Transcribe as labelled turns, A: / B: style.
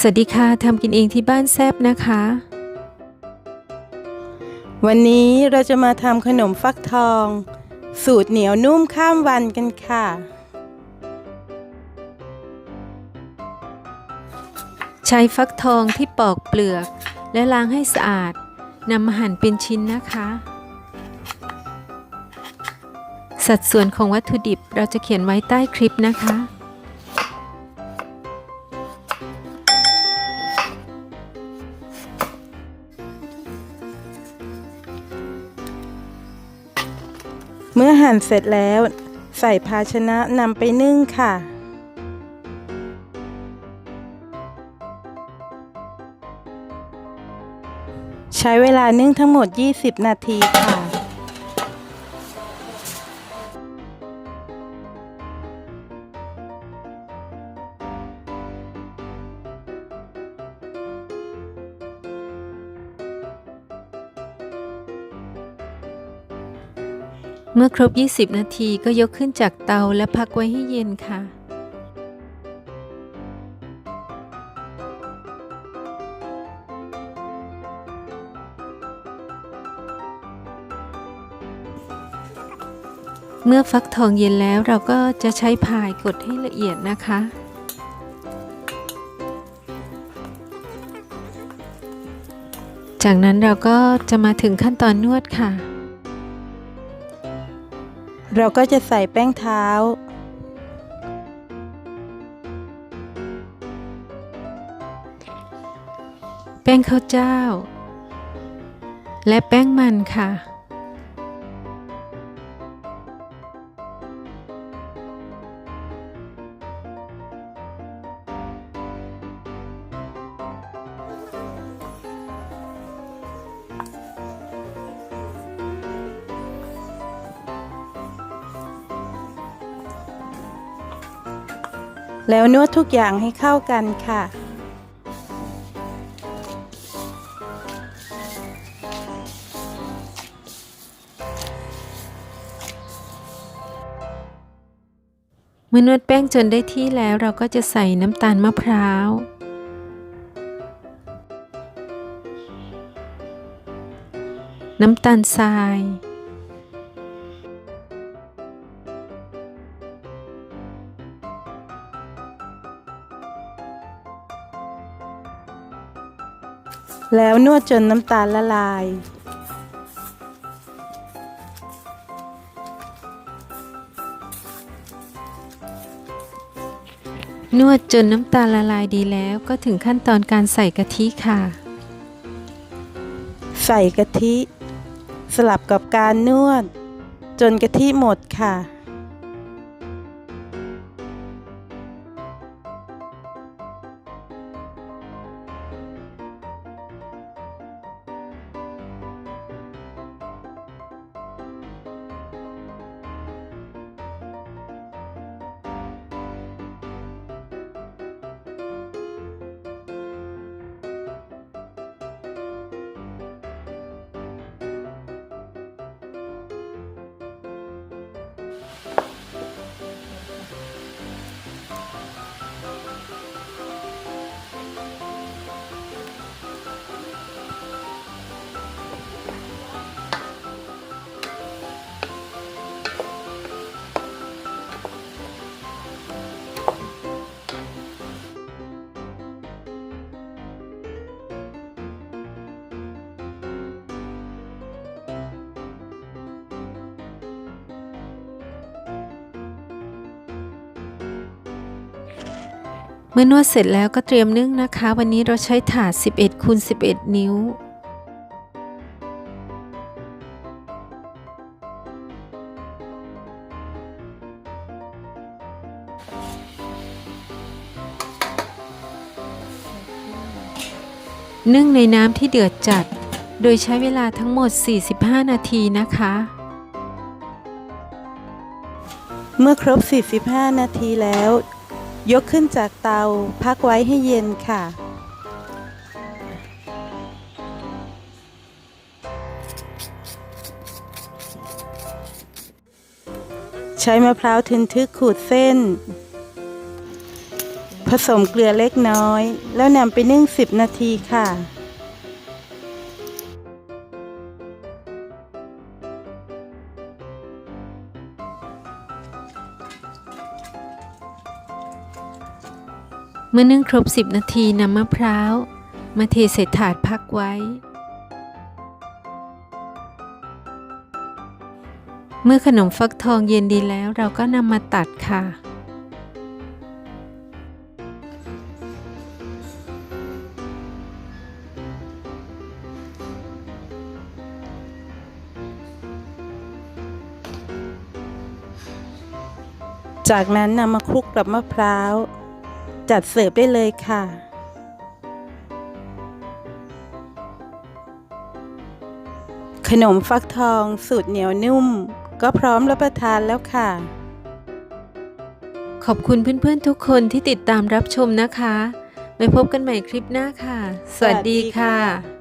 A: สวัสดีค่ะทำกินเองที่บ้านแซบนะคะ
B: วันนี้เราจะมาทำขนมฟักทอง สูตรเหนียวนุ่มข้ามวันกันค่ะ
A: ใช้ฟักทองที่ปอกเปลือก และล้างให้สะอาดนำมาหั่นเป็นชิ้นนะคะ สัดส่วนของวัตถุดิบเราจะเขียนไว้ใต้คลิปนะคะ
B: เมื่อหั่นเสร็จแล้ว ใส่ภาชนะนำไปนึ่งค่ะ ใช้เวลานึ่งทั้งหมด 20 นาทีค่ะ
A: เมื่อครบ 20 นาทีก็ยกขึ้นจากเตาและพักไว้ให้เย็นค่ะ เมื่อฟักทองเย็นแล้วเราก็จะใช้พายกดให้ละเอียดนะคะจากนั้นเราก็จะมาถึงขั้นตอนนวดค่ะ
B: เราก็จะใส่แป้งเท้า
A: แป้งข้าวเจ้า และแป้งมันค่ะ
B: แล้วนวดทุกอย่างให้เข้ากันค่ะ
A: เมื่อนวดแป้งจนได้ที่แล้วเราก็จะใส่น้ำตาลมะพร้าวน้ำตาลทราย
B: แล้วนวดจนน้ำตาลละลาย
A: นวดจนน้ำตาลละลายดีแล้วก็ถึงขั้นตอนการใส่กะทิค่ะ
B: ใส่กะทิ สลับกับการนวด จนกะทิหมดค่ะ
A: มื่อนวดเสร็จแล้วก็เตรียมนึ่งนะคะ วันนี้เราใช้ถาด 11คูณ11 นิ้ว นึ่งในน้ำที่เดือดจัด โดยใช้เวลาทั้งหมด 45 นาทีนะคะ
B: เมื่อครบ 45 นาทีแล้ว ยกขึ้นจากเตาพักไว้ให้เย็นค่ะ ใช้มะพร้าวทึนทึกขูดเส้น ผสมเกลือเล็กน้อย แล้วนำไปนึ่ง 10 นาทีค่ะ
A: มื่อนึ่งครบ 10 นาทีนำมะพร้าว มาเทใส่ถาดพักไว้ เมื่อขนมฟักทองเย็นดีแล้วเราก็นำมาตัดค่ะ
B: จากนั้นนำมาคลุกกับมะพร้าว จัดเสิร์ฟได้เลยค่ะ ขนมฟักทองสูตรเหนียวนุ่ม ก็พร้อมรับประทานแล้วค่ะ
A: ขอบคุณเพื่อนๆทุกคนที่ติดตามรับชมนะคะไว้พบกันใหม่คลิปหน้าค่ะ สวัสดีค่ะ